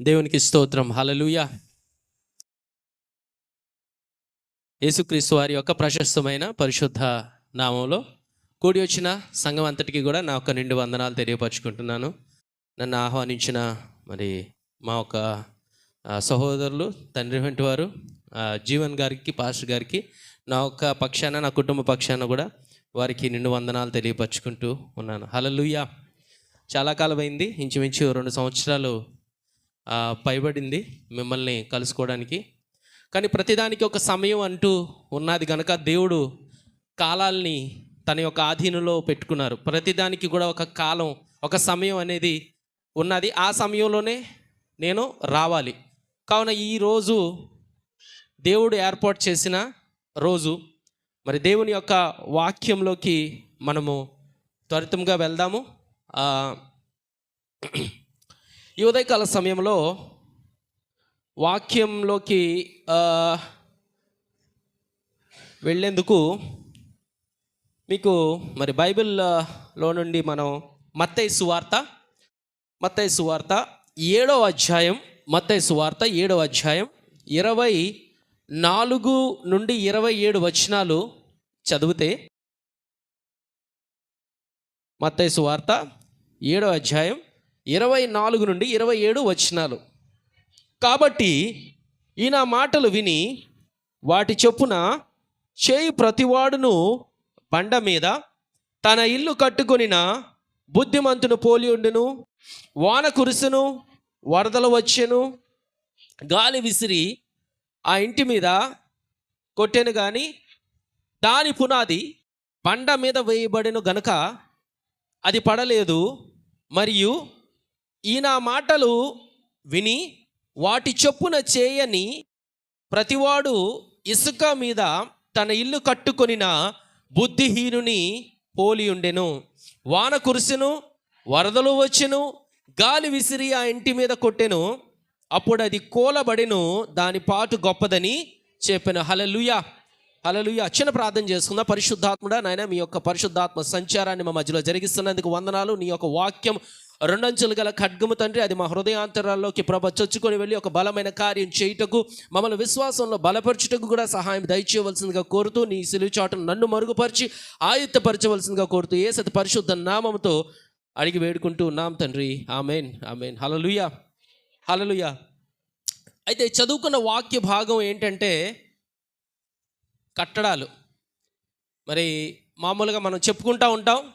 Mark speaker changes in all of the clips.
Speaker 1: దేవునికి స్తోత్రం. హలలుయ యేసుక్రీస్తు వారి యొక్క ప్రశస్తమైన పరిశుద్ధ నామంలో కూడి వచ్చిన సంఘం అంతటికి కూడా నా యొక్క నిండు వందనాలు తెలియపరచుకుంటున్నాను. నన్ను ఆహ్వానించిన మరి మా యొక్క సహోదరులు తండ్రి వంటి వారు జీవన్ గారికి పాస్టర్ గారికి నా యొక్క పక్షాన నా కుటుంబ పక్షాన కూడా వారికి నిండు వందనాలు తెలియపరచుకుంటూ ఉన్నాను. హలలుయ చాలా కాలమైంది. ఇంచుమించు రెండు సంవత్సరాలు పైబడింది మిమ్మల్ని కలుసుకోవడానికి. కానీ ప్రతిదానికి ఒక సమయం అంటూ ఉన్నది కనుక దేవుడు కాలాల్ని తన యొక్క ఆధీనంలో పెట్టుకున్నారు. ప్రతిదానికి కూడా ఒక కాలం ఒక సమయం అనేది ఉన్నది. ఆ సమయంలోనే నేను రావాలి. కావున ఈరోజు దేవుడు ఏర్పాటు చేసిన రోజు మరి దేవుని యొక్క వాక్యంలోకి మనము త్వరితంగా వెళ్దాము. ఈ ఉదయకాల సమయంలో వాక్యంలోకి వెళ్ళేందుకు మీకు మరి బైబిల్లో నుండి మనం మత్తయ్య సువార్త మత్తయ్య సువార్త ఏడవ అధ్యాయం మత్తయ్య సువార్త ఏడవ అధ్యాయం ఇరవై నాలుగు నుండి ఇరవై ఏడు వచనాలు చదివితే మత్తయ్య సువార్త ఏడవ అధ్యాయం ఇరవై నాలుగు నుండి ఇరవై ఏడు వచనాలు. కాబట్టి ఈ నా మాటలు విని వాటి చొప్పున చేయి ప్రతివాడును బండ మీద తన ఇల్లు కట్టుకొనిన బుద్ధిమంతును పోలి ఉండును వాన కురుసును వరదలు వచ్చెను గాలి విసిరి ఆ ఇంటి మీద కొట్టెను కానీ దాని పునాది బండ మీద వేయబడిన గనుక అది పడలేదు మరియు ఈయన మాటలు విని వాటి చొప్పున చేయని ప్రతివాడు ఇసుక మీద తన ఇల్లు కట్టుకొనిన బుద్ధిహీనుని పోలి ఉండెను. వాన కురిసెను వరదలు వచ్చెను గాలి విసిరి ఆ ఇంటి మీద కొట్టెను. అప్పుడు అది కోలబడిను దాని పాటు గొప్పదని చెప్పాను. హలలుయా హలలుయ చిన్న ప్రార్థన చేసుకుందా. పరిశుద్ధాత్ముడా నాయన మీ యొక్క పరిశుద్ధాత్మ సంచారాన్ని మా మధ్యలో జరిగిస్తున్నందుకు వందనాలు. నీ యొక్క వాక్యం రెండంచులు గల ఖడ్గము తండ్రి అది మా హృదయాంతరాల్లోకి ప్రభ చొచ్చుకొని వెళ్ళి ఒక బలమైన కార్యం చేయుటకు మమ్మల్ని విశ్వాసంలో బలపరచుటకు కూడా సహాయం దయచేయవలసిందిగా కోరుతూ నీ సిలువు చాటును నన్ను మరుగుపరిచి ఆయుత్తపరచవలసిందిగా కోరుతూ ఏ సతి పరిశుద్ధ నామంతో అడిగి వేడుకుంటూ ఉన్నాం తండ్రి. Amen amen. హలలుయా హలలుయా అయితే చదువుకున్న వాక్య భాగం ఏంటంటే కట్టడాలు. మరి మామూలుగా మనం చెప్పుకుంటా ఉంటాం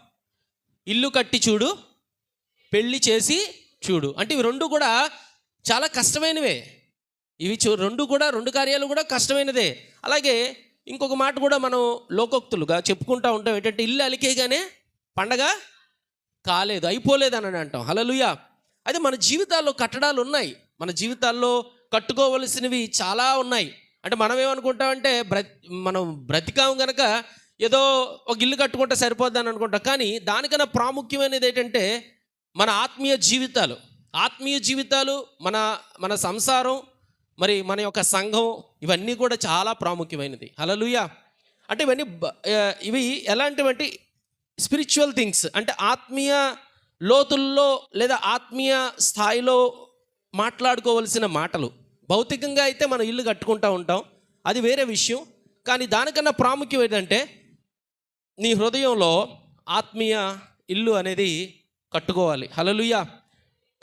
Speaker 1: ఇల్లు కట్టి చూడు పెళ్ళి చేసి చూడు. అంటే ఇవి రెండు కూడా చాలా కష్టమైనవే. ఇవి చూ రెండు కూడా రెండు కార్యాలు కూడా కష్టమైనదే. అలాగే ఇంకొక మాట కూడా మనం లోకోక్తులుగా చెప్పుకుంటా ఉంటాం. ఏంటంటే ఇల్లు అలికేగానే పండగ కాలేదు అయిపోలేదు అని అంటాం. హలలుయా అయితే మన జీవితాల్లో కట్టడాలు ఉన్నాయి. మన జీవితాల్లో కట్టుకోవలసినవి చాలా ఉన్నాయి. అంటే మనం ఏమనుకుంటామంటే బ్ర మనం బ్రతికాం గనక ఏదో ఒక ఇల్లు కట్టుకుంటే సరిపోద్దని అనుకుంటాం. కానీ దానికన్నా ప్రాముఖ్యమైనది ఏంటంటే మన ఆత్మీయ జీవితాలు ఆత్మీయ జీవితాలు మన మన సంసారం మరి మన యొక్క సంఘం ఇవన్నీ కూడా చాలా ప్రాముఖ్యమైనది. హలలుయ అంటే ఇవన్నీ ఇవి ఎలాంటివంటే స్పిరిచువల్ థింగ్స్. అంటే ఆత్మీయ లోతుల్లో లేదా ఆత్మీయ స్థాయిలో మాట్లాడుకోవలసిన మాటలు. భౌతికంగా అయితే మనం ఇల్లు కట్టుకుంటూ ఉంటాం. అది వేరే విషయం. కానీ దానికన్నా ప్రాముఖ్యం ఏంటంటే నీ హృదయంలో ఆత్మీయ ఇల్లు అనేది కట్టుకోవాలి. హలలుయ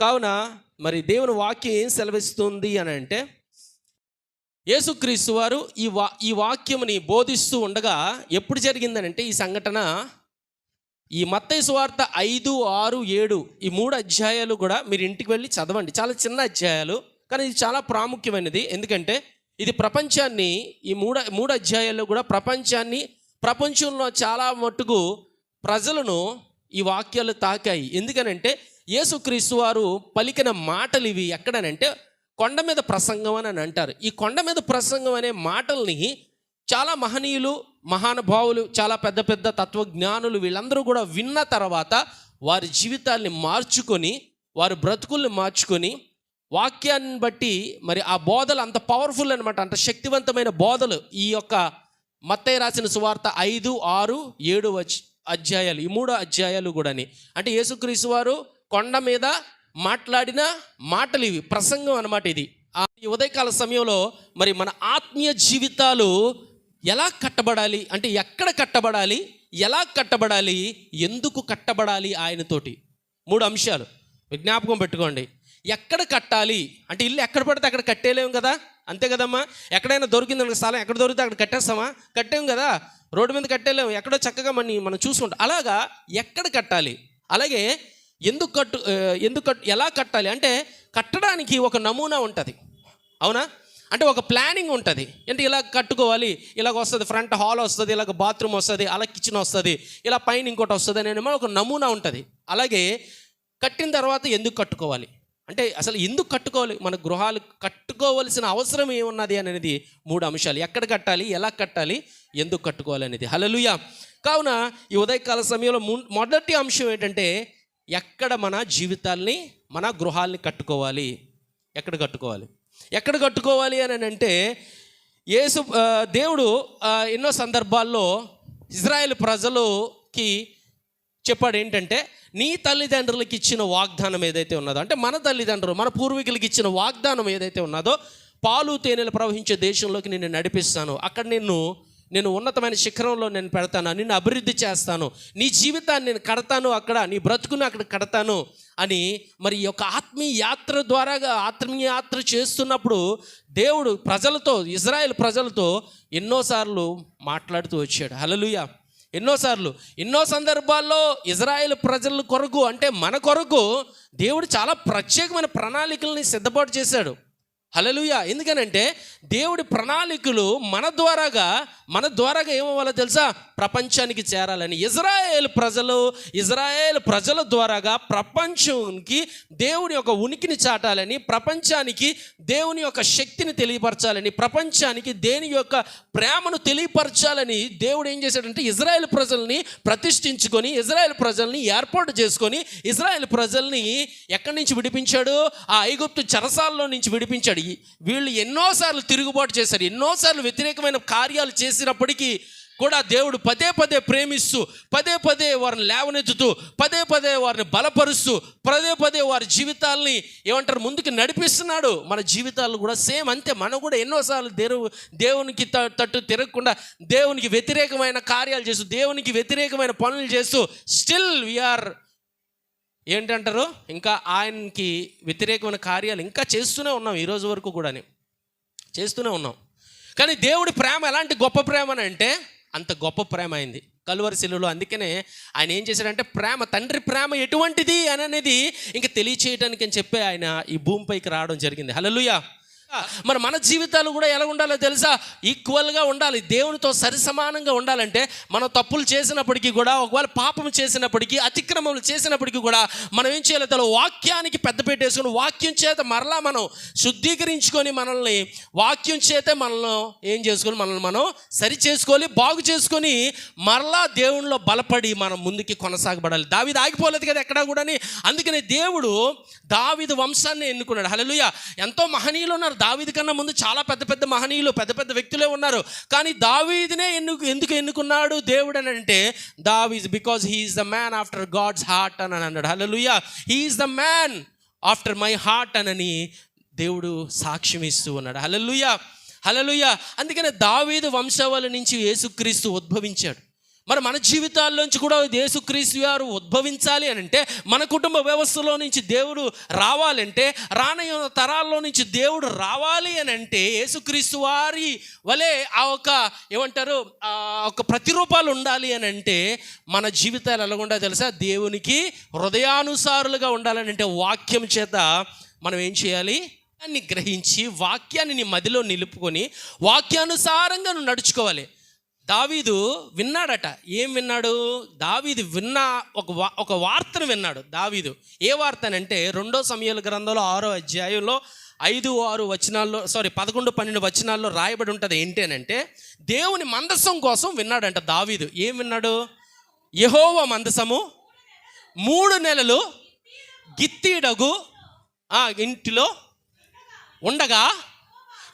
Speaker 1: కావున మరి దేవుని వాక్యం ఏం సెలవిస్తుంది అని అంటే యేసుక్రీస్తు వారు ఈ వా ఈ వాక్యముని బోధిస్తూ ఉండగా ఎప్పుడు జరిగిందనంటే ఈ సంఘటన ఈ మత్తయి సువార్త ఐదు ఆరు ఏడు ఈ మూడు అధ్యాయాలు కూడా మీరు ఇంటికి వెళ్ళి చదవండి. చాలా చిన్న అధ్యాయాలు కానీ ఇది చాలా ప్రాముఖ్యమైనది. ఎందుకంటే ఇది ప్రపంచాన్ని ఈ మూడు మూడు అధ్యాయాల్లో కూడా ప్రపంచాన్ని ప్రపంచంలో చాలా మట్టుకు ప్రజలను ఈ వాక్యాలు తాకాయి. ఎందుకనంటే యేసుక్రీస్తు వారు పలికిన మాటలు ఇవి ఎక్కడనంటే కొండ మీద ప్రసంగం అని అంటారు. ఈ కొండ మీద ప్రసంగం అనే మాటల్ని చాలా మహనీయులు మహానుభావులు చాలా పెద్ద పెద్ద తత్వజ్ఞానులు వీళ్ళందరూ కూడా విన్న తర్వాత వారి జీవితాల్ని మార్చుకొని వారి బ్రతుకుల్ని మార్చుకొని వాక్యాన్ని బట్టి మరి ఆ బోధలు అంత పవర్ఫుల్ అనమాట అంత శక్తివంతమైన బోధలు. ఈ యొక్క మత్తయ్య రాసిన సువార్త ఐదు ఆరు ఏడు వచ్చి అధ్యాయాలు ఈ మూడు అధ్యాయాలు కూడాని. అంటే యేసుక్రీస్తు వారు కొండ మీద మాట్లాడిన మాటలు ఇవి ప్రసంగం అనమాట ఇది. ఆ ఈ ఉదయకాల సమయంలో మరి మన ఆత్మీయ జీవితాలు ఎలా కట్టబడాలి అంటే ఎక్కడ కట్టబడాలి ఎలా కట్టబడాలి ఎందుకు కట్టబడాలి ఆయనతోటి? మూడు అంశాలు. విజ్ఞాపకం పెట్టుకోండి. ఎక్కడ కట్టాలి? అంటే ఇల్లు ఎక్కడ పడితే అక్కడ కట్టేలేము కదా? అంతే కదమ్మా. ఎక్కడైనా దొరికింది స్థలం ఎక్కడ దొరికితే అక్కడ కట్టేస్తామా? కట్టాం కదా? రోడ్డు మీద కట్టేలేము ఎక్కడో చక్కగా మన మనం చూసుకుంటాం అలాగా ఎక్కడ కట్టాలి? అలాగే ఎందుకు కట్టు ఎందుకు కట్టు ఎలా కట్టాలి? అంటే కట్టడానికి ఒక నమూనా ఉంటుంది. అవునా? అంటే ఒక ప్లానింగ్ ఉంటుంది. అంటే ఇలా కట్టుకోవాలి ఇలాగ వస్తుంది ఫ్రంట్ హాల్ వస్తుంది ఇలాగ బాత్రూమ్ వస్తుంది అలా కిచెన్ వస్తుంది ఇలా పైన ఇంకోటి వస్తుంది అనే ఒక నమూనా ఉంటుంది. అలాగే కట్టిన తర్వాత ఎందుకు కట్టుకోవాలి? అంటే అసలు ఎందుకు కట్టుకోవాలి? మన గృహాలు కట్టుకోవలసిన అవసరం ఏమున్నది అనేది మూడు అంశాలు. ఎక్కడ కట్టాలి ఎలా కట్టాలి ఎందుకు కట్టుకోవాలనేది. హలలుయ కావున ఈ ఉదయకాల సమయంలో ము- మొదటి అంశం ఏంటంటే ఎక్కడ మన జీవితాల్ని మన గృహాల్ని కట్టుకోవాలి. ఎక్కడ కట్టుకోవాలి? ఎక్కడ కట్టుకోవాలి అని అంటే యేసు దేవుడు ఎన్నో సందర్భాల్లో ఇజ్రాయెల్ ప్రజలుకి చెప్పాడు ఏంటంటే నీ తల్లిదండ్రులకి ఇచ్చిన వాగ్దానం ఏదైతే ఉన్నదో అంటే మన తల్లిదండ్రులు మన పూర్వీకులకి ఇచ్చిన వాగ్దానం ఏదైతే ఉన్నదో పాలు తేనెలు ప్రవహించే దేశంలోకి నిన్ను నడిపిస్తాను. అక్కడ నిన్ను నేను ఉన్నతమైన శిఖరంలో నేను పెడతాను నిన్ను అభివృద్ధి చేస్తాను నీ జీవితాన్ని నేను కడతాను అక్కడ నీ బ్రతుకును అక్కడ కడతాను అని మరి ఒక యొక్క ఆత్మీయ యాత్ర ద్వారాగా ఆత్మీయ యాత్ర చేస్తున్నప్పుడు దేవుడు ప్రజలతో ఇజ్రాయెల్ ప్రజలతో ఎన్నోసార్లు మాట్లాడుతూ వచ్చాడు. హలలుయ ఎన్నోసార్లు ఎన్నో సందర్భాల్లో ఇజ్రాయెల్ ప్రజల కొరకు అంటే మన కొరకు దేవుడు చాలా ప్రత్యేకమైన ప్రణాళికల్ని సిద్ధపాటు చేశాడు. హలలుయ ఎందుకనంటే దేవుడి ప్రణాళికలు మన ద్వారాగా మన ద్వారాగా ఏమవ్వాలో తెలుసా? ప్రపంచానికి చేరాలని. ఇజ్రాయేల్ ప్రజలు ఇజ్రాయేల్ ప్రజల ద్వారాగా ప్రపంచానికి దేవుని యొక్క ఉనికిని చాటాలని ప్రపంచానికి దేవుని యొక్క శక్తిని తెలియపరచాలని ప్రపంచానికి దేని యొక్క ప్రేమను తెలియపరచాలని దేవుడు ఏం చేశాడంటే ఇజ్రాయెల్ ప్రజల్ని ప్రతిష్ఠించుకొని ఇజ్రాయెల్ ప్రజల్ని ఏర్పాటు చేసుకొని ఇజ్రాయెల్ ప్రజల్ని ఎక్కడి నుంచి విడిపించాడు? ఆ ఐగుప్తు చెరసాల్లో నుంచి విడిపించాడు. చేశాడు వీళ్ళు ఎన్నోసార్లు తిరుగుబాటు చేశారు ఎన్నోసార్లు వ్యతిరేకమైన కార్యాలు చేసినప్పటికీ కూడా దేవుడు పదే పదే ప్రేమిస్తూ పదే పదే వారిని లేవనెత్తుతూ పదే పదే వారిని బలపరుస్తూ పదే పదే వారి జీవితాల్ని ఏమంటారు ముందుకు నడిపిస్తున్నాడు. మన జీవితాలు కూడా సేమ్ అంతే. మనం కూడా ఎన్నోసార్లు దేవు దేవునికి తట్టు తిరగకుండా దేవునికి వ్యతిరేకమైన కార్యాలు చేస్తూ దేవునికి వ్యతిరేకమైన పనులు చేస్తూ స్టిల్ వీఆర్ ఏంటంటారు? ఇంకా ఆయనకి వ్యతిరేకమైన కార్యాలు ఇంకా చేస్తూనే ఉన్నాం ఈరోజు వరకు కూడాని. చేస్తూనే ఉన్నాం. కానీ దేవుడి ప్రేమ ఎలాంటి గొప్ప ప్రేమ అని అంటే అంత గొప్ప ప్రేమ అయింది. కలువరి శిలువలో అందుకనే ఆయన ఏం చేశాడంటే ప్రేమ తండ్రి ప్రేమ ఎటువంటిది అని అనేది ఇంకా తెలియచేయడానికి అని చెప్పి ఆయన ఈ భూమిపైకి రావడం జరిగింది. హల్లెలూయా! మరి మన జీవితాలు కూడా ఎలా ఉండాలో తెలుసా? ఈక్వల్గా ఉండాలి. దేవునితో సరిసమానంగా ఉండాలంటే మనం తప్పులు చేసినప్పటికీ కూడా ఒకవేళ పాపం చేసినప్పటికీ అతిక్రమములు చేసినప్పటికీ కూడా మనం ఏం చేయాలి? తల వాక్యానికి పెద్ద పెట్టేసుకుని వాక్యం చేత మరలా మనం శుద్ధీకరించుకొని మనల్ని వాక్యం చేతే మనల్ని ఏం చేసుకొని మనల్ని మనం సరి చేసుకోవాలి బాగు చేసుకొని మరలా దేవునిలో బలపడి మనం ముందుకి కొనసాగబడాలి. దావిది ఆగిపోలేదు కదా ఎక్కడా కూడా అందుకనే దేవుడు దావిది వంశాన్ని ఎన్నుకున్నాడు. హల్లెలూయా! ఎంతో మహనీయులు ఉన్నారు. దావీది కన్నా ముందు చాలా పెద్ద పెద్ద మహనీయులు పెద్ద పెద్ద వ్యక్తులే ఉన్నారు. కానీ దావీదునే ఎన్నుకు ఎందుకు ఎన్నుకున్నాడు దేవుడు అని అంటే దావీజ్ because he is the man after God's heart అని అన్నాడు. Hallelujah he is the man after my heart అనని దేవుడు సాక్ష్యం ఇస్తూ ఉన్నాడు. హల్లెలూయా హల్లెలూయా అందుకనే దావీదు వంశావళి నుంచి యేసుక్రీస్తు ఉద్భవించాడు. మరి మన జీవితాల్లోంచి కూడా యేసుక్రీస్తు గారు ఉద్భవించాలి అని అంటే మన కుటుంబ వ్యవస్థలో నుంచి దేవుడు రావాలంటే రానయ్య తరాల్లో నుంచి దేవుడు రావాలి అని అంటే యేసుక్రీస్తు వారి వలె ఆ ఒక ఏమంటారు ఆ ఒక ప్రతిరూపాలు ఉండాలి అని అంటే మన జీవితాలు ఎలాగుండా తెలుసా? దేవునికి హృదయానుసారులుగా ఉండాలని అంటే వాక్యం చేత మనం ఏం చేయాలి? వాక్యాన్ని గ్రహించి వాక్యాన్ని నీ మదిలో నిలుపుకొని వాక్యానుసారంగా నువ్వు నడుచుకోవాలి. దావీదు విన్నాడట. ఏం విన్నాడు? దావీదు విన్న ఒక వా ఒక వార్తను విన్నాడు. దావీదు ఏ వార్త అంటే రెండో సమయాల గ్రంథంలో ఆరో అధ్యాయంలో ఐదు ఆరు వచనాల్లో సారీ పదకొండు పన్నెండు వచనాల్లో రాయబడి ఉంటుంది ఏంటి అని అంటే దేవుని మందసం కోసం విన్నాడంట దావీదు. ఏం విన్నాడు? యహోవ మందసము మూడు నెలలు గిత్తీడగు ఆ ఇంటిలో ఉండగా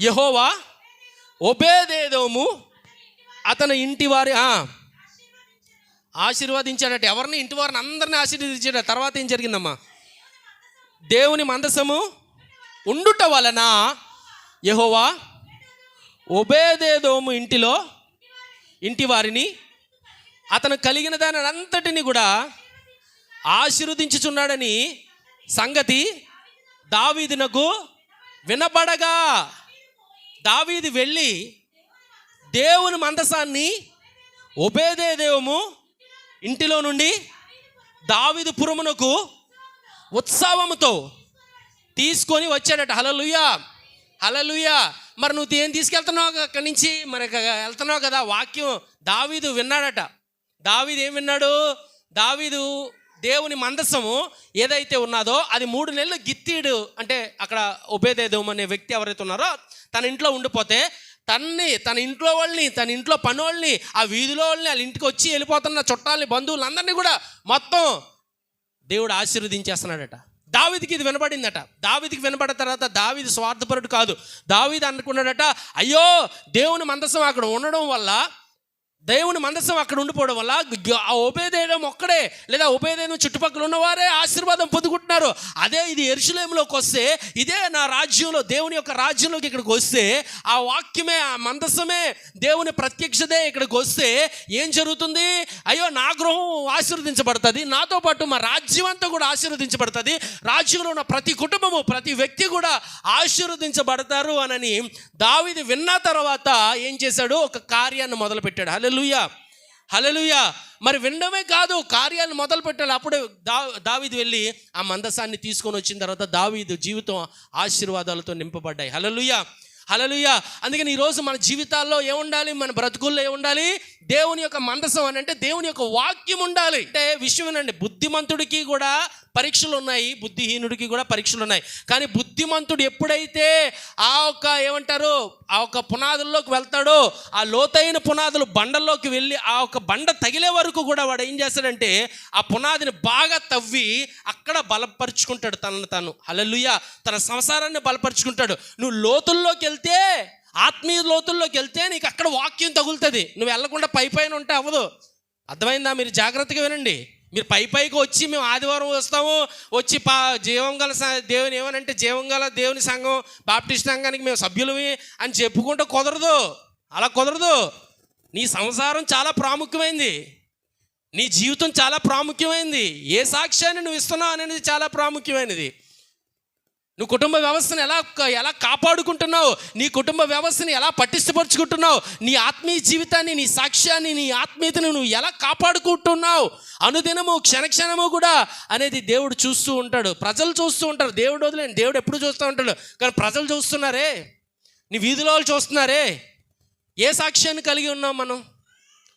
Speaker 1: యహోవా ఒబేదేదోము అతని ఇంటి వారి ఆశీర్వదించాడట. ఎవరిని? ఇంటి వారిని అందరిని ఆశీర్వదించాడు. తర్వాత ఏం జరిగిందమ్మా? దేవుని మందసము ఉండుట వలన యెహోవా ఒబేదేదోము ఇంటిలో ఇంటి వారిని అతను కలిగిన దాని అంతటిని కూడా ఆశీర్వదించుచున్నాడని సంగతి దావీదునకు వినపడగా. దావీది వెళ్ళి దేవుని మందసాన్ని ఒబేదేదేవము ఇంటిలో నుండి దావీదు పురమునకు ఉత్సవముతో తీసుకొని వచ్చాడట. హలలుయా హలలుయా మరి నువ్వు ఏం తీసుకెళ్తున్నావు అక్కడి నుంచి? మరి వెళ్తున్నావు కదా వాక్యం దావీదు విన్నాడట. దావీదు ఏం విన్నాడు? దావీదు దేవుని మందసము ఏదైతే ఉన్నదో అది మూడు నెలలు గిత్తీడు. అంటే అక్కడ ఉభయదేదం అనే వ్యక్తి ఎవరైతే ఉన్నారో తన ఇంట్లో ఉండిపోతే తన్ని తన ఇంట్లో వాళ్ళని తన ఇంట్లో పనోళ్ళని ఆ వీధిలో వాళ్ళని వాళ్ళ ఇంటికి వచ్చి వెళ్ళిపోతున్న చుట్టాలని బంధువులు అందరినీ కూడా మొత్తం దేవుడు ఆశీర్వదించేస్తున్నాడట. దావిదికి ఇది వినపడిందట దావిదికి వినబడిన తర్వాత దావిది స్వార్థపరుడు కాదు. దావిది అనుకున్నాడట అయ్యో దేవుని మందసం అక్కడ ఉండడం వల్ల దేవుని మందసం అక్కడ ఉండిపోవడం వల్ల ఆ ఉపేదేయడం ఒక్కడే లేదా ఉపేదేయడం చుట్టుపక్కల ఉన్నవారే ఆశీర్వాదం పొందుకుంటున్నారు. అదే ఇది ఎరుసలేంలోకి వస్తే ఇదే నా రాజ్యంలో దేవుని యొక్క రాజ్యంలోకి ఇక్కడికి వస్తే ఆ వాక్యమే ఆ మందసమే దేవుని ప్రత్యక్షతే ఇక్కడికి వస్తే ఏం జరుగుతుంది? అయ్యో నా గృహం ఆశీర్వదించబడుతుంది నాతో పాటు మా రాజ్యం అంతా కూడా ఆశీర్వదించబడుతుంది రాజ్యంలో ఉన్న ప్రతి కుటుంబము ప్రతి వ్యక్తి కూడా ఆశీర్వదించబడతారు అనని దావిది విన్న తర్వాత ఏం చేశాడు? ఒక కార్యాన్ని మొదలుపెట్టాడు. హలలుయా హలలుయా మరి వినడమే కాదు కార్యాలను మొదలు పెట్టాలి అప్పుడే దా దావీదు వెళ్ళి ఆ మందసాన్ని తీసుకొని వచ్చిన తర్వాత దావీదు జీవితం ఆశీర్వాదాలతో నింపబడ్డాయి. హలలుయా హలలుయా అందుకని ఈరోజు మన జీవితాల్లో ఏముండాలి? మన బ్రతుకుల్లో ఏముండాలి? దేవుని యొక్క మందసం అని అంటే దేవుని యొక్క వాక్యం ఉండాలి. అంటే విషయం అండి బుద్ధిమంతుడికి కూడా పరీక్షలు ఉన్నాయి బుద్ధిహీనుడికి కూడా పరీక్షలు ఉన్నాయి కానీ బుద్ధిమంతుడు ఎప్పుడైతే ఆ ఒక ఏమంటారు ఆ ఒక పునాదుల్లోకి వెళ్తాడో ఆ లోతైన పునాదులు బండల్లోకి వెళ్ళి ఆ ఒక బండ తగిలే వరకు కూడా వాడు ఏం చేస్తాడంటే ఆ పునాదిని బాగా తవ్వి అక్కడ బలపరుచుకుంటాడు తనను తను. హలలుయ తన సంసారాన్ని బలపరుచుకుంటాడు. నువ్వు లోతుల్లోకి వెళ్తే ఆత్మీయ లోతుల్లోకి వెళ్తే నీకు అక్కడ వాక్యం తగులుతుంది. నువ్వు వెళ్ళకుండా పై పైన ఉంటే అవ్వదు. అర్థమైందా? మీరు జాగ్రత్తగా వినండి. మీరు పై పైకి వచ్చి మేము ఆదివారం వస్తాము వచ్చి పా జీవం గల దేవుని ఏమనంటే జీవం గల దేవుని సంఘం బాప్టిస్ట్ సంఘానికి మేము సభ్యులమే అని చెప్పుకుంటే కుదరదు. అలా కుదరదు. నీ సంసారం చాలా ప్రాముఖ్యమైంది. నీ జీవితం చాలా ప్రాముఖ్యమైనది ఏ సాక్ష్యాన్ని నువ్వు ఇస్తున్నావు అనేది చాలా ప్రాముఖ్యమైనది. నువ్వు కుటుంబ వ్యవస్థను ఎలా ఎలా కాపాడుకుంటున్నావు? నీ కుటుంబ వ్యవస్థని ఎలా పటిష్టపరుచుకుంటున్నావు? నీ ఆత్మీయ జీవితాన్ని నీ సాక్ష్యాన్ని నీ ఆత్మీయతను నువ్వు ఎలా కాపాడుకుంటున్నావు? అనుదినము క్షణక్షణము కూడా అనేది దేవుడు చూస్తూ ఉంటాడు. ప్రజలు చూస్తూ ఉంటారు. దేవుడు వదిలేని దేవుడు ఎప్పుడు చూస్తూ ఉంటాడు? కానీ ప్రజలు చూస్తున్నారే? నీ వీధిలో వాళ్ళు చూస్తున్నారే? ఏ సాక్ష్యాన్ని కలిగి ఉన్నాం మనం?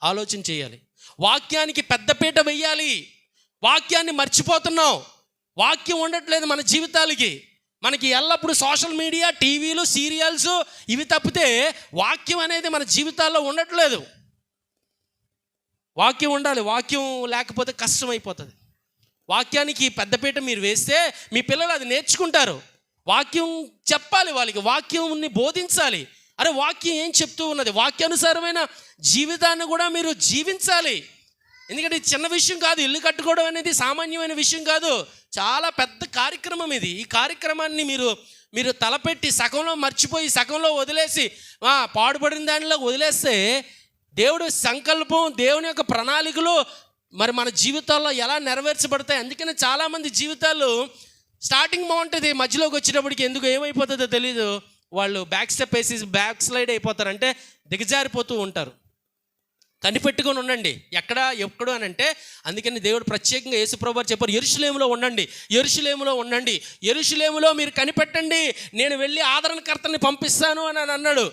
Speaker 1: ఆలోచన చేయాలి. వాక్యానికి పెద్దపీట వెయ్యాలి. వాక్యాన్ని మర్చిపోతున్నాం వాక్యం ఉండట్లేదు మన జీవితాలకి. మనకి ఎల్లప్పుడూ సోషల్ మీడియా టీవీలు సీరియల్స్ ఇవి తప్పితే వాక్యం అనేది మన జీవితాల్లో ఉండట్లేదు. వాక్యం ఉండాలి. వాక్యం లేకపోతే కష్టం అయిపోతుంది వాక్యానికి పెద్దపీట మీరు వేస్తే మీ పిల్లలు అది నేర్చుకుంటారు. వాక్యం చెప్పాలి వాళ్ళకి. వాక్యంని బోధించాలి. అరే వాక్యం ఏం చెప్తూ ఉన్నది? వాక్యానుసారమైన జీవితాన్ని కూడా మీరు జీవించాలి. ఎందుకంటే ఇది చిన్న విషయం కాదు ఇల్లు కట్టుకోవడం అనేది సామాన్యమైన విషయం కాదు. చాలా పెద్ద కార్యక్రమం ఇది. ఈ కార్యక్రమాన్ని మీరు మీరు తలపెట్టి సగంలో మర్చిపోయి సగంలో వదిలేసి పాడుపడిన దానిలో వదిలేస్తే దేవుడు సంకల్పం దేవుని యొక్క ప్రణాళికలు మరి మన జీవితాల్లో ఎలా నెరవేర్చబడతాయి? అందుకనే చాలామంది జీవితాలు స్టార్టింగ్ బాగుంటుంది మధ్యలోకి వచ్చేటప్పటికి ఎందుకు ఏమైపోతుందో తెలీదు. వాళ్ళు బ్యాక్ స్టెప్ వేసి బ్యాక్ స్లైడ్ అయిపోతారు. అంటే దిగజారిపోతూ ఉంటారు. కనిపెట్టుకొని ఉండండి. ఎక్కడ ఎప్పుడు అని అంటే అందుకని దేవుడు ప్రత్యేకంగా యేసుప్రభు చెప్పారు ఎరుషులేములో ఉండండి ఎరుషులేములో ఉండండి ఎరుషులేములో మీరు కనిపెట్టండి నేను వెళ్ళి ఆదరణకర్తని పంపిస్తాను అని అని అన్నాడు.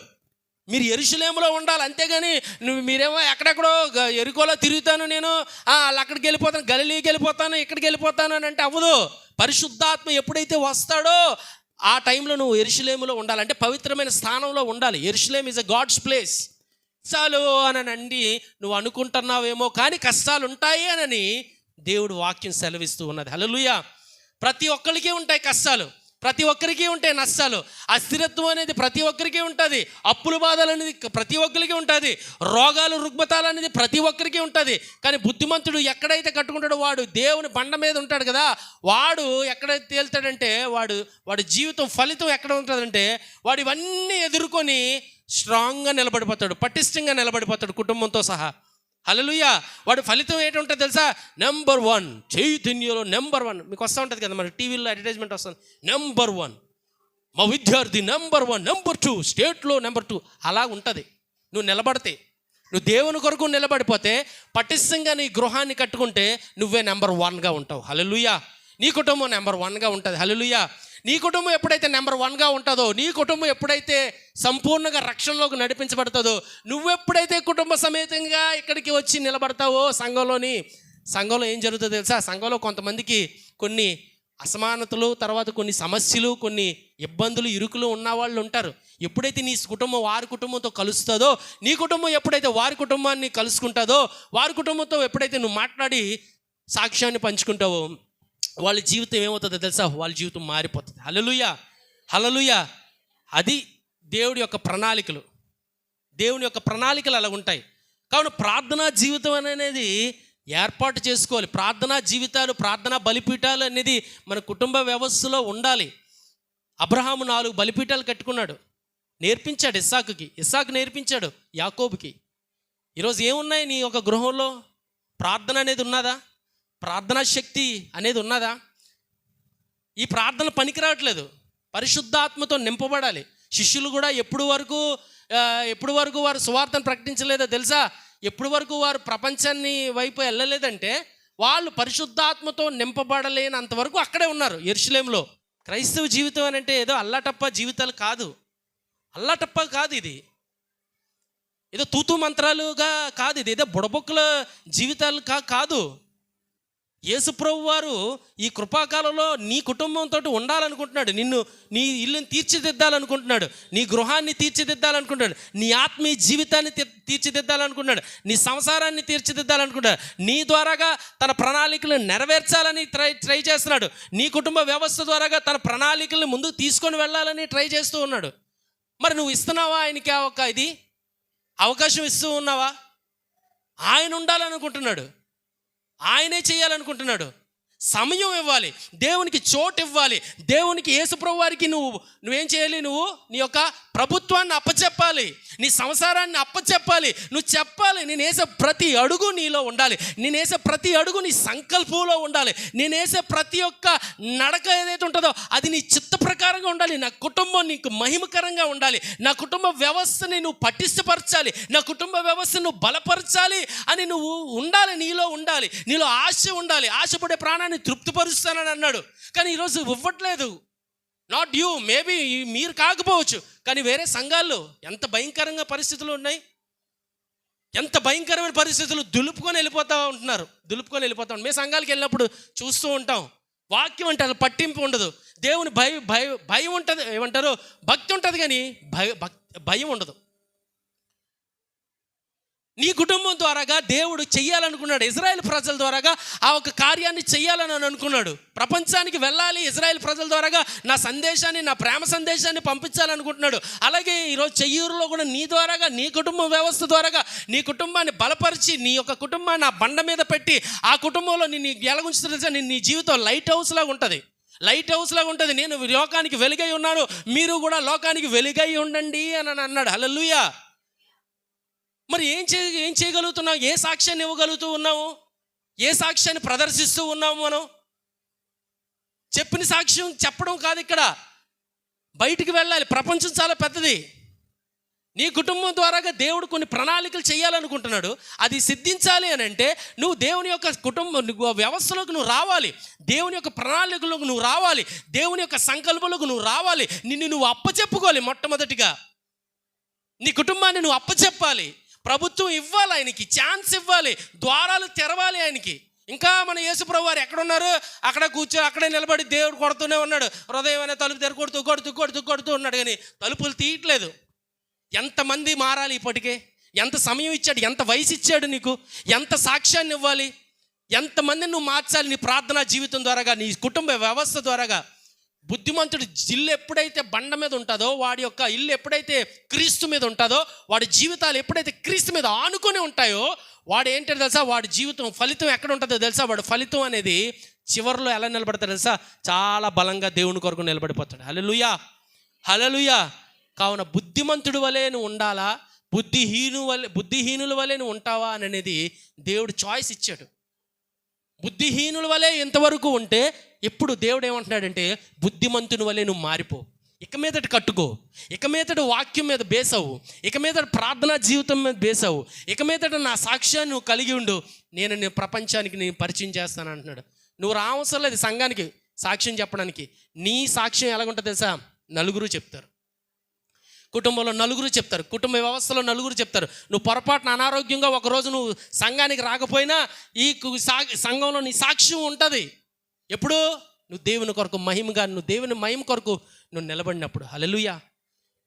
Speaker 1: మీరు ఎరుషులేములో ఉండాలి అంతేగాని నువ్వు మీరేమో ఎక్కడెక్కడో ఎరుకోలో తిరుగుతాను నేను వాళ్ళు అక్కడికి వెళ్ళిపోతాను గలిలీకి వెళ్ళిపోతాను ఇక్కడికి వెళ్ళిపోతాను అని అంటే అవ్వదు. పరిశుద్ధాత్మ ఎప్పుడైతే వస్తాడో ఆ టైంలో నువ్వు ఎరుషులేములో ఉండాలంటే పవిత్రమైన స్థానంలో ఉండాలి. Jerusalem is a God's place. కష్టాలు అని అండి నువ్వు అనుకుంటున్నావేమో కానీ కష్టాలు ఉంటాయి అనని దేవుడు వాక్యం సెలవిస్తూ ఉన్నది. హలలుయ ప్రతి ఒక్కరికి ఉంటాయి కష్టాలు. ప్రతి ఒక్కరికి ఉంటాయి నష్టాలు. అస్థిరత్వం అనేది ప్రతి ఒక్కరికి ఉంటుంది. అప్పుల బాధలు అనేది ప్రతి ఒక్కరికి ఉంటుంది. రోగాలు రుగ్మతాలు అనేది ప్రతి ఒక్కరికి ఉంటుంది. కానీ బుద్ధిమంతుడు ఎక్కడైతే కట్టుకుంటాడో వాడు దేవుని బండ మీద ఉంటాడు కదా. వాడు ఎక్కడైతే తేలుతాడంటే వాడు వాడి జీవితం ఫలితం ఎక్కడ ఉంటుందంటే వాడు ఇవన్నీ ఎదుర్కొని స్ట్రాంగ్గా నిలబడిపోతాడు పటిష్టంగా నిలబడిపోతాడు కుటుంబంతో సహా. హలలుయా వాడు ఫలితం ఏంటంటే తెలుసా? నెంబర్ వన్ చైతన్యంలో నెంబర్ వన్ మీకు వస్తూ ఉంటుంది కదా మరి టీవీలో అడ్వర్టైజ్మెంట్ వస్తుంది. నెంబర్ వన్ మా విద్యార్థి నెంబర్ వన్ నెంబర్ టూ స్టేట్లో నెంబర్ టూ అలా ఉంటుంది. నువ్వు నిలబడితే నువ్వు దేవుని కొరకు నిలబడిపోతే పటిష్టంగా నీ గృహాన్ని కట్టుకుంటే నువ్వే నెంబర్ వన్గా ఉంటావు. హలలుయా నీ కుటుంబం నెంబర్ వన్గా ఉంటుంది. హలలుయా నీ కుటుంబం ఎప్పుడైతే నెంబర్ వన్గా ఉంటుందో నీ కుటుంబం ఎప్పుడైతే సంపూర్ణంగా రక్షణలోకి నడిపించబడుతుందో నువ్వెప్పుడైతే కుటుంబ సమేతంగా ఇక్కడికి వచ్చి నిలబడతావో సంఘంలోని సంఘంలో ఏం జరుగుతుందో తెలుసా? సంఘంలో కొంతమందికి కొన్ని అసమానతలు తర్వాత కొన్ని సమస్యలు కొన్ని ఇబ్బందులు ఇరుకులు ఉన్న వాళ్ళు ఉంటారు. ఎప్పుడైతే నీ కుటుంబం వారి కుటుంబంతో కలుస్తుందో నీ కుటుంబం ఎప్పుడైతే వారి కుటుంబాన్ని కలుసుకుంటుందో వారి కుటుంబంతో ఎప్పుడైతే నువ్వు మాట్లాడి సాక్ష్యాన్ని పంచుకుంటావో వాళ్ళ జీవితం ఏమవుతుందో తెలుసా? వాళ్ళ జీవితం మారిపోతుంది. హలలుయ హలలుయ అది దేవుడి యొక్క ప్రణాళికలు. దేవుని యొక్క ప్రణాళికలు అలా ఉంటాయి. కావున ప్రార్థనా జీవితం అనేది ఏర్పాటు చేసుకోవాలి. ప్రార్థనా జీవితాలు ప్రార్థనా బలిపీఠాలు అనేది మన కుటుంబ వ్యవస్థలో ఉండాలి. అబ్రహాము నాలుగు బలిపీఠాలు కట్టుకున్నాడు. నేర్పించాడు ఇస్సాకుకి. ఇస్సాకు నేర్పించాడు యాకోబుకి. ఈరోజు ఏమున్నాయి నీ యొక్క గృహంలో? ప్రార్థన అనేది ఉన్నదా? ప్రార్థనా శక్తి అనేది ఉన్నదా? ఈ ప్రార్థన పనికిరావట్లేదు. పరిశుద్ధాత్మతో నింపబడాలి. శిష్యులు కూడా ఎప్పుడు వరకు ఎప్పుడు వరకు వారు సువార్తను ప్రకటించలేదో తెలుసా? ఎప్పుడు వరకు వారు ప్రపంచాన్ని వైపు వెళ్ళలేదంటే వాళ్ళు పరిశుద్ధాత్మతో నింపబడలేనంతవరకు అక్కడే ఉన్నారు ఎరుషులేంలో క్రైస్తవ జీవితం అని అంటే ఏదో అల్లాటప్ప జీవితాలు కాదు. అల్లాటప్ప కాదు ఇది. ఏదో తూతు మంత్రాలుగా కాదు ఇది. ఏదో బుడబొక్కల జీవితాలు కా కాదు. యేసుప్రభు వారు ఈ కృపాకాలంలో నీ కుటుంబంతో ఉండాలనుకుంటున్నాడు. నిన్ను నీ ఇల్లుని తీర్చిదిద్దాలనుకుంటున్నాడు. నీ గృహాన్ని తీర్చిదిద్దాలనుకుంటున్నాడు. నీ ఆత్మీయ జీవితాన్ని తీ- తీర్చిదిద్దాలనుకుంటున్నాడు. నీ సంసారాన్ని తీర్చిదిద్దాలనుకుంటున్నాడు. నీ ద్వారాగా తన ప్రణాళికలు నెరవేర్చాలని ట్రై ట్రై చేస్తున్నాడు. నీ కుటుంబ వ్యవస్థ ద్వారాగా తన ప్రణాళికలను ముందుకు తీసుకొని వెళ్ళాలని ట్రై చేస్తూ ఉన్నాడు. మరి నువ్వు ఇస్తున్నావా ఆయనకి ఒక ఇది? అవకాశం ఇస్తూ ఉన్నావా? ఆయన ఉండాలనుకుంటున్నాడు. ఆయనే చేయాలనుకుంటున్నాడు. సమయం ఇవ్వాలి. దేవునికి చోటు ఇవ్వాలి. దేవునికి యేసుప్రభు వారికి నువ్వు నువ్వేం చేయాలి నువ్వు? నీ యొక్క ప్రభుత్వాన్ని అప్పచెప్పాలి. నీ సంసారాన్ని అప్పచెప్పాలి. నువ్వు చెప్పాలి నేనేసే ప్రతి అడుగు నీలో ఉండాలి. నేనేసే ప్రతి అడుగు నీ సంకల్పంలో ఉండాలి. నేనేసే ప్రతి ఒక్క నడక ఏదైతే ఉంటుందో అది నీ చిత్త ప్రకారంగా ఉండాలి. నా కుటుంబం నీకు మహిమకరంగా ఉండాలి. నా కుటుంబ వ్యవస్థని నువ్వు పటిష్టపరచాలి. నా కుటుంబ వ్యవస్థను నువ్వు బలపరచాలి అని నువ్వు ఉండాలి నీలో ఉండాలి. నీలో ఆశ ఉండాలి. ఆశపడే ప్రాణాన్ని తృప్తిపరుస్తానని అన్నాడు. కానీ ఈరోజు ఇవ్వట్లేదు. నాట్ యూ మేబీ మీరు కాకపోవచ్చు కానీ వేరే సంఘాల్లో ఎంత భయంకరంగా పరిస్థితులు ఉన్నాయి? ఎంత భయంకరమైన పరిస్థితులు దులుపుకొని వెళ్ళిపోతా ఉంటున్నారు దులుపుకొని వెళ్ళిపోతా ఉంటాం మేము సంఘాలకు వెళ్ళినప్పుడు చూస్తూ ఉంటాం. వాక్యం అంటే అసలు పట్టింపు ఉండదు. దేవుని భయం భయం భయం ఉంటుంది ఏమంటారు? భక్తి ఉంటుంది కానీ భయ భక్తి భయం ఉండదు. నీ కుటుంబం ద్వారాగా దేవుడు చెయ్యాలనుకున్నాడు. ఇజ్రాయెల్ ప్రజల ద్వారాగా ఆ ఒక కార్యాన్ని చెయ్యాలని అనుకున్నాడు. ప్రపంచానికి వెళ్ళాలి ఇజ్రాయెల్ ప్రజల ద్వారాగా నా సందేశాన్ని నా ప్రేమ సందేశాన్ని పంపించాలనుకుంటున్నాడు. అలాగే ఈరోజు చెయ్యూరులో కూడా నీ ద్వారాగా నీ కుటుంబ వ్యవస్థ ద్వారాగా నీ కుటుంబాన్ని బలపరిచి నీ యొక్క కుటుంబాన్ని ఆ బండ మీద పెట్టి ఆ కుటుంబంలో నేను ఎలాగుంచుతా తెలుసా? నీ జీవితం లైట్ హౌస్ లాగా ఉంటుంది. లైట్ హౌస్ లాగా ఉంటుంది. నేను లోకానికి వెలుగై ఉన్నాను. మీరు కూడా లోకానికి వెలుగై ఉండండి అని అన్నాడు. హల్లెలూయా! మరి ఏం చే ఏం చేయగలుగుతున్నావు? ఏ సాక్ష్యాన్ని ఇవ్వగలుగుతూ ఉన్నాము ఏ సాక్ష్యాన్ని ప్రదర్శిస్తూ ఉన్నాము మనం? చెప్పిన సాక్ష్యం చెప్పడం కాదు ఇక్కడ. బయటికి వెళ్ళాలి. ప్రపంచం చాలా పెద్దది. నీ కుటుంబం ద్వారాగా దేవుడు కొన్ని ప్రణాళికలు చేయాలనుకుంటున్నాడు. అది సిద్ధించాలి అని అంటే నువ్వు దేవుని యొక్క కుటుంబం వ్యవస్థలోకి నువ్వు రావాలి. దేవుని యొక్క ప్రణాళికలోకి నువ్వు రావాలి. దేవుని యొక్క సంకల్పంలోకి నువ్వు రావాలి. నిన్ను నువ్వు అప్పచెప్పుకోవాలి మొట్టమొదటిగా. నీ కుటుంబాన్ని నువ్వు అప్పచెప్పాలి. ప్రభుత్వం ఇవ్వాలి ఆయనకి ఛాన్స్ ఇవ్వాలి ద్వారాలు తెరవాలి ఆయనకి. ఇంకా మన యేసుప్రభు వారు ఎక్కడున్నారు? అక్కడ కూర్చొని అక్కడే నిలబడి దేవుడు కొడుతూనే ఉన్నాడు. హృదయం అనే తలుపు తెర కొడుతూ కొడుతూ కొడుతూ కొడుతూ ఉన్నాడు కానీ తలుపులు తీయట్లేదు. ఎంతమంది మారాలి ఇప్పటికే? ఎంత సమయం ఇచ్చాడు? ఎంత వయసు ఇచ్చాడు నీకు? ఎంత సాక్ష్యాన్ని ఇవ్వాలి? ఎంతమందిని నువ్వు మార్చాలి నీ ప్రార్థనా జీవితం ద్వారాగా నీ కుటుంబ వ్యవస్థ ద్వారాగా? బుద్ధిమంతుడి ఇల్లు ఎప్పుడైతే బండ మీద ఉంటుందో వాడి యొక్క ఇల్లు ఎప్పుడైతే క్రీస్తు మీద ఉంటుందో వాడి జీవితాలు ఎప్పుడైతే క్రీస్తు మీద ఆనుకొని ఉంటాయో వాడు ఏంటో తెలుసా? వాడి జీవితం ఫలితం ఎక్కడ ఉంటుందో తెలుసా? వాడు ఫలితం అనేది చివరిలో ఎలా నిలబడతాడు తెలుసా? చాలా బలంగా దేవుని కొరకు నిలబడిపోతాడు. హలలుయా హలలుయా కావున బుద్ధిమంతుడి వలె నువ్వు ఉండాలా? బుద్ధిహీను వలె బుద్ధిహీనుల వలె నువ్వు ఉంటావా? అని అనేది దేవుడు చాయిస్ ఇచ్చాడు. బుద్ధిహీనుల వలె ఇంతవరకు ఉంటే ఎప్పుడు దేవుడు ఏమంటున్నాడంటే బుద్ధిమంతుని వలె నువ్వు మారిపో. ఇక మీదటి కట్టుకో. ఇక మీదటి వాక్యం మీద బేసవు. ఇక మీదటి ప్రార్థనా జీవితం మీద బేసవు. ఇక మీదట నా సాక్ష్యాన్ని నువ్వు కలిగి ఉండు. నేను నీ ప్రపంచానికి నేను పరిచయం చేస్తాను అంటున్నాడు. నువ్వు రావసరం లేదు సంఘానికి సాక్ష్యం చెప్పడానికి. నీ సాక్ష్యం ఎలాగుంటుంది తెలుసా? నలుగురు చెప్తారు. కుటుంబంలో నలుగురు చెప్తారు. కుటుంబ వ్యవస్థలో నలుగురు చెప్తారు. నువ్వు పొరపాటున అనారోగ్యంగా ఒకరోజు నువ్వు సంఘానికి రాకపోయినా ఈ కు- సా- సంఘంలో నీ సాక్ష్యం ఉంటుంది. ఎప్పుడు? నువ్వు దేవుని కొరకు మహిమగా నువ్వు దేవుని మహిమ కొరకు నువ్వు నిలబడినప్పుడు. హల్లెలూయా.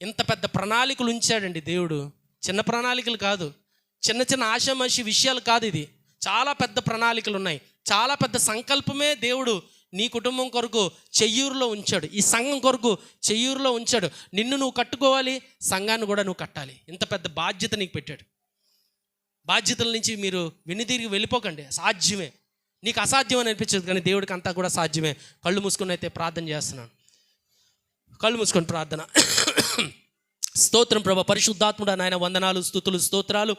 Speaker 1: ఇంత పెద్ద ప్రణాళికలు ఉంచాడండి దేవుడు. చిన్న ప్రణాళికలు కాదు. చిన్న చిన్న ఆశామాషి విషయాలు కాదు ఇది. చాలా పెద్ద ప్రణాళికలు ఉన్నాయి. చాలా పెద్ద సంకల్పమే దేవుడు నీ కుటుంబం కొరకు చెయ్యూరులో ఉంచాడు. ఈ సంఘం కొరకు చెయ్యూరులో ఉంచాడు. నిన్ను నువ్వు కట్టుకోవాలి సంఘాన్ని కూడా నువ్వు కట్టాలి. ఇంత పెద్ద బాధ్యత నీకు పెట్టాడు. బాధ్యతల నుంచి మీరు వెనుదిరిగి వెళ్ళిపోకండి. సాధ్యమే నీకు అసాధ్యం అని అనిపించదు కానీ దేవుడికి అంతా కూడా సాధ్యమే. కళ్ళు మూసుకొని అయితే ప్రార్థన చేస్తున్నాను. కళ్ళు మూసుకొని ప్రార్థన. స్తోత్రం ప్రభా పరిశుద్ధాత్ముడ నాయన వందనాలు స్థుతులు స్తోత్రాలు.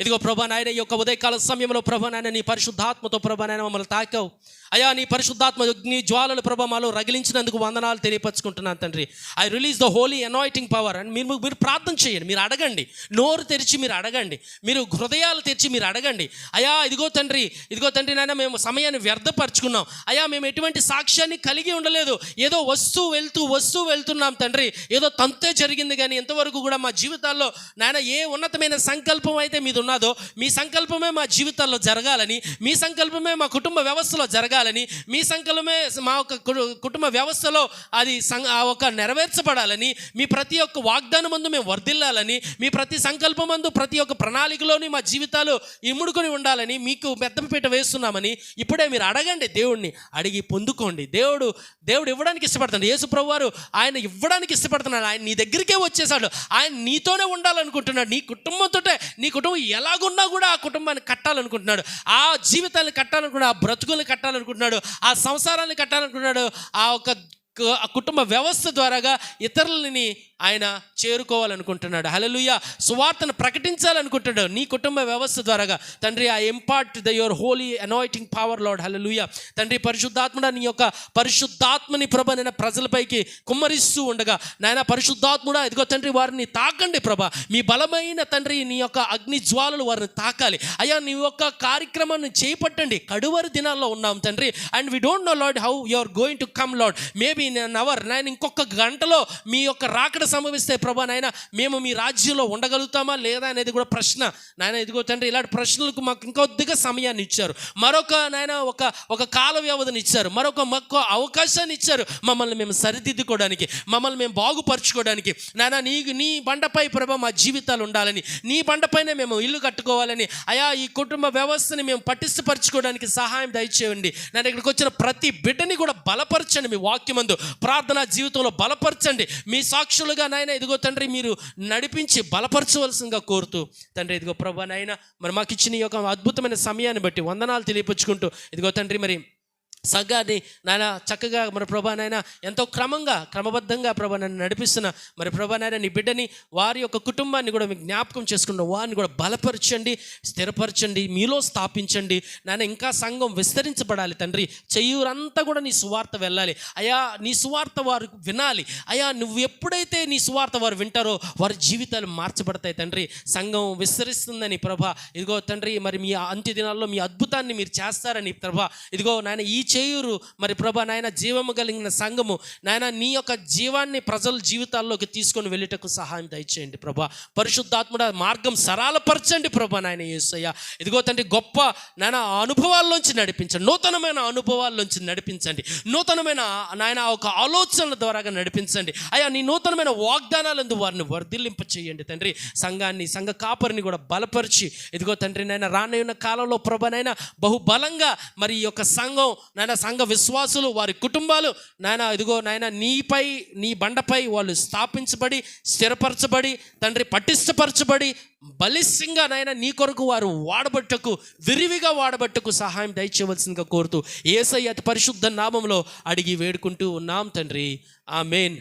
Speaker 1: ఇదిగో ప్రభా నాయన ఈ యొక్క ఉదయకాల సమయంలో ప్రభా నాయన నీ పరిశుద్ధాత్మతో ప్రభా నాయన మమ్మల్ని తాకావు. అయా నీ పరిశుద్ధాత్మ అగ్ని జ్వాలలు ప్రభా మాలో రగిలించినందుకు వందనాలు తెలియపరచుకుంటున్నాను తండ్రి. I release the holy anointing power and మీరు మీరు ప్రార్థన చేయండి మీరు అడగండి. నోరు తెరిచి మీరు అడగండి. మీరు హృదయాలు తెరిచి మీరు అడగండి. అయా ఇదిగో తండ్రి ఇదిగో తండ్రి నాయన మేము సమయాన్ని వ్యర్థపరుచుకున్నాం. అయా మేము ఎటువంటి సాక్ష్యాన్ని కలిగి ఉండలేదు. ఏదో వస్తూ వెళ్తూ వస్తూ వెళ్తున్నాం తండ్రి. ఏదో తంతే జరిగింది కానీ ఇంతవరకు కూడా మా జీవితాల్లో నాయన ఏ ఉన్నతమైన సంకల్పం అయితే మీది ఉన్నదో మీ సంకల్పమే మా జీవితాల్లో జరగాలని మీ సంకల్పమే మా కుటుంబ వ్యవస్థలో జరగాలి చేయాలని మీ సంకల్పమే మా ఒక కుటుంబ వ్యవస్థలో అది ఆ ఒక నెరవేర్చబడాలని మీ ప్రతి ఒక్క వాగ్దానం మందు మేము వర్ధిల్లాలని మీ ప్రతి సంకల్పం మందు ప్రతి ఒక్క ప్రణాళికలోని మా జీవితాలు ఇముడుకొని ఉండాలని మీకు పెద్దపీట వేస్తున్నామని ఇప్పుడే మీరు అడగండి దేవుణ్ణి. అడిగి పొందుకోండి. దేవుడు దేవుడు ఇవ్వడానికి ఇష్టపడుతున్నాడు యేసు ప్రభువారు ఆయన ఇవ్వడానికి ఇష్టపడుతున్నాడు. ఆయన నీ దగ్గరికే వచ్చేసాడు. ఆయన నీతోనే ఉండాలనుకుంటున్నాడు. నీ కుటుంబంతోటే నీ కుటుంబం ఎలాగున్నా కూడా ఆ కుటుంబాన్ని కట్టాలనుకుంటున్నాడు. ఆ జీవితాన్ని కట్టాలనుకున్నాడు ఆ బ్రతుకుల్ని కట్టాలనుకుంటున్నాడు ఆ సంసారాన్ని కట్టాలనుకుంటున్నాడు ఆ ఒక ఆ కుటుంబ వ్యవస్థ ద్వారాగా ఇతరులని ఆయన చేరుకోవాలనుకుంటున్నాడు. హలలుయ సువార్తను ప్రకటించాలనుకుంటున్నాడు. నీ కుటుంబ వ్యవస్థ ద్వారాగా. తండ్రి ఆ impart the your holy anointing power Lord hallelujah తండ్రి పరిశుద్ధాత్ముడ నీ యొక్క పరిశుద్ధాత్మని ప్రభ నేను ప్రజలపైకి కుమ్మరిస్తూ ఉండగా నాయన పరిశుద్ధాత్ముడ ఇదిగో తండ్రి వారిని తాకండి ప్రభ. మీ బలమైన తండ్రి నీ యొక్క అగ్ని జ్వాలలు వారిని తాకాలి. అయ్యా నీ యొక్క కార్యక్రమాన్ని చేపట్టండి. కడువరి దినాల్లో ఉన్నాం తండ్రి. And we don't know Lord how you are going to come Lord maybe in our నేను ఇంకొక గంటలో మీ యొక్క రాకడ సంభవిస్తే ప్రభా నాయన మేము మీ రాజ్యంలో ఉండగలుగుతామా లేదా అనేది కూడా ప్రశ్న. నాయన ఇదిగో తండ్రి ఇలాంటి ప్రశ్నలకు మాకు ఇంకొద్దిగా సమయాన్ని ఇచ్చారు. మరొక నాయన ఒక ఒక కాల వ్యవధిని ఇచ్చారు. మరొక మక్కువ అవకాశాన్ని ఇచ్చారు. మమ్మల్ని మేము సరిదిద్దుకోవడానికి మమ్మల్ని మేము బాగుపరుచుకోవడానికి. నాయన నీ నీ బండపై ప్రభా మా జీవితాలు ఉండాలని నీ బండపైనే మేము ఇల్లు కట్టుకోవాలని అయా ఈ కుటుంబ వ్యవస్థని మేము పటిష్టపరచుకోవడానికి సహాయం దయచేయండి. నేను ఇక్కడికి వచ్చిన ప్రతి బిడ్డని కూడా బలపరచండి మీ వాక్యమందు. ప్రార్థనా జీవితంలో బలపరచండి. మీ సాక్షులుగా నాయన ఇదిగో తండ్రి మీరు నడిపించి బలపరచవలసిందిగా కోరుతూ తండ్రి ఇదిగో ప్రభా నాయన మరి మాకు ఇచ్చిన ఈ యొక్క అద్భుతమైన సమయాన్ని బట్టి వందనాలు తెలియపరుచుకుంటూ ఇదిగో తండ్రి మరి సగ్గాది నాయన చక్కగా మరి ప్రభా నాయన ఎంతో క్రమంగా క్రమబద్ధంగా ప్రభా నన్ను నడిపిస్తున్న మరి ప్రభా నాయన నీ బిడ్డని వారి యొక్క కుటుంబాన్ని కూడా మీకు జ్ఞాపకం చేసుకున్న వారిని కూడా బలపరచండి స్థిరపరచండి మీలో స్థాపించండి. నాయన ఇంకా సంఘం విస్తరించబడాలి తండ్రి. చెయ్యూరంతా కూడా నీ సువార్త వెళ్ళాలి. అయా నీ సువార్త వారు వినాలి. అయా నువ్వు ఎప్పుడైతే నీ సువార్త వారు వింటారో వారి జీవితాలు మార్చబడతాయి తండ్రి. సంఘం విస్తరిస్తుందని ప్రభా. ఇదిగో తండ్రి మరి మీ అంత్య దినాల్లో మీ అద్భుతాన్ని మీరు చేస్తారని ప్రభా. ఇదిగో నాయన ఈ చేయూరు. మరి ప్రభా నాయన జీవము కలిగిన సంఘము నాయన నీ యొక్క జీవాన్ని ప్రజల జీవితాల్లోకి తీసుకొని వెళ్ళేటకు సహాయం దయచేయండి ప్రభా. పరిశుద్ధాత్ముడ మార్గం సరళపరచండి ప్రభా నాయన యేసయ్య. ఇదిగో తండ్రి గొప్ప నాయన అనుభవాల్లోంచి నడిపించండి నూతనమైన అనుభవాల్లోంచి నడిపించండి. నూతనమైన నాయన ఒక ఆలోచనల ద్వారాగా నడిపించండి. అయ్యా నీ నూతనమైన వాగ్దానాలందు వారిని వర్ధిల్లింప చేయండి తండ్రి. సంఘాన్ని సంఘ కాపరిని కూడా బలపరిచి ఇదిగో తండ్రి నాయన రానయ్యున్న కాలంలో ప్రభనైనా బహుబలంగా మరి ఈ యొక్క సంఘం నాయన సంఘ విశ్వాసులు వారి కుటుంబాలు నాయన ఇదిగో నాయన నీపై నీ బండపై వాళ్ళు స్థాపించబడి స్థిరపరచబడి తండ్రి పటిష్టపరచబడి బలిష్టంగా నాయన నీ కొరకు వారు వాడబట్టకు విరివిగా వాడబట్టకు సహాయం దయచేయవలసిందిగా కోరుతూ ఏసై అతి పరిశుద్ధ నామంలో అడిగి వేడుకుంటూ ఉన్నాం తండ్రి. ఆ మెయిన్